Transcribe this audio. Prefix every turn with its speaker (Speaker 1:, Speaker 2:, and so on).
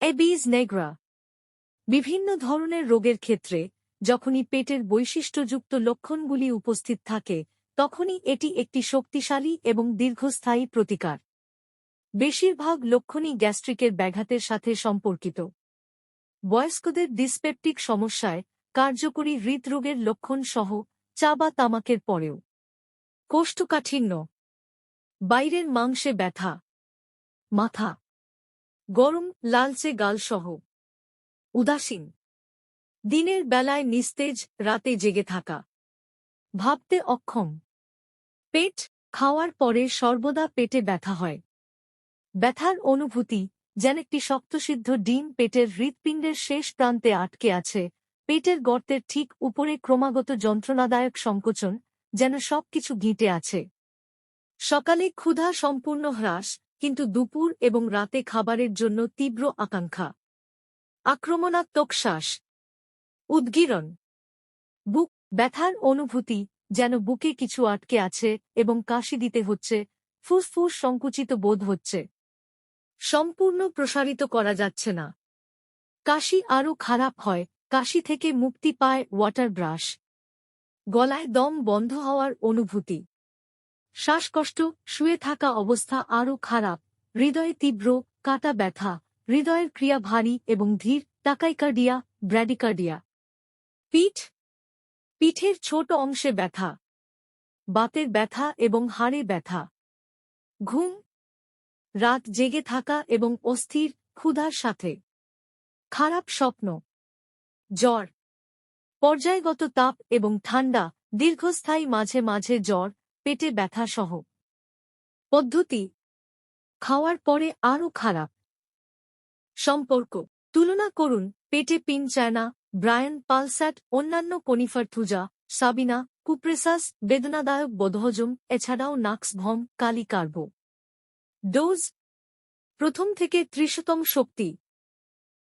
Speaker 1: এবিজ নেগ্রা। বিভিন্ন ধরনের রোগের ক্ষেত্রে, যখনই পেটের বৈশিষ্ট্যযুক্ত লক্ষণগুলি উপস্থিত থাকে, তখনই এটি একটি শক্তিশালী এবং দীর্ঘস্থায়ী প্রতিকার। বেশিরভাগ লক্ষণই গ্যাস্ট্রিকের ব্যাঘাতের সাথে সম্পর্কিত। বয়স্কদের ডিসপেপটিক সমস্যায় কার্যকরী হৃদরোগের লক্ষণ সহ চা বা তামাকের পরেও। কোষ্ঠকাঠিন্য। বাইরের মাংসে ব্যথা। মাথা। গরম, লালচে গালসহ। উদাসীন। দিনের বেলায় নিস্তেজ, রাতে জেগে থাকা। ভাবতে অক্ষম। পেট খাওয়ার পরে সর্বদা পেটে ব্যথা হয়। ব্যথার অনুভূতি যেন একটি শক্তসিদ্ধ ডিম পেটের হৃৎপিণ্ডের শেষ প্রান্তে আটকে আছে, পেটের গর্তের ঠিক উপরে ক্রমাগত যন্ত্রণাদায়ক সংকোচন যেন সবকিছু ঘিঁটে আছে। সকালে ক্ষুধা সম্পূর্ণ হ্রাস কিন্তু দুপুর এবং রাতে খাবারের জন্য তীব্র আকাঙ্ক্ষা। আক্রমণাত্মক শ্বাস। উদ্গীরণ। বুক ব্যথার অনুভূতি যেন বুকে কিছু আটকে আছে এবং কাশি দিতে হচ্ছে, ফুসফুস সংকুচিত বোধ হচ্ছে। সম্পূর্ণ প্রসারিত করা যাচ্ছে না। কাশি আরও খারাপ হয়, কাশি থেকে মুক্তি পায় ওয়াটার ব্রাশ। গলায় দম বন্ধ হওয়ার অনুভূতি। শ্বাসকষ্ট, শুয়ে থাকা অবস্থা আরও খারাপ। হৃদয়ে তীব্র, কাটা ব্যথা। হৃদয়ের ক্রিয়া ভারী এবং ধীর টাকাইকার্ডিয়া ব্র্যাডিকার্ডিয়া। পিঠ? পিঠের ছোট অংশে ব্যথা। বাতের ব্যথা এবং হাড়ে ব্যথা। ঘুম? রাত জেগে থাকা এবং অস্থির, ক্ষুধার সাথে। খারাপ স্বপ্ন। জ্বর। পর্যায়গত তাপ এবং ঠান্ডা, দীর্ঘস্থায়ী মাঝে মাঝে জ্বর পেটে ব্যথা সহ। পদ্ধতি, খাওয়ার পরে আরও খারাপ। সম্পর্ক, তুলনা করুন, পেটে পিন চায়না ব্রায়ান পালস্যাট অন্যান্য কনিফার থুজা, সাবিনা, কুপ্রেসাস, বেদনাদায়ক বোধহজম এছাড়াও নাক্স ভম কালি কার্বো ডোজ, প্রথম থেকে ত্রিশতম শক্তি।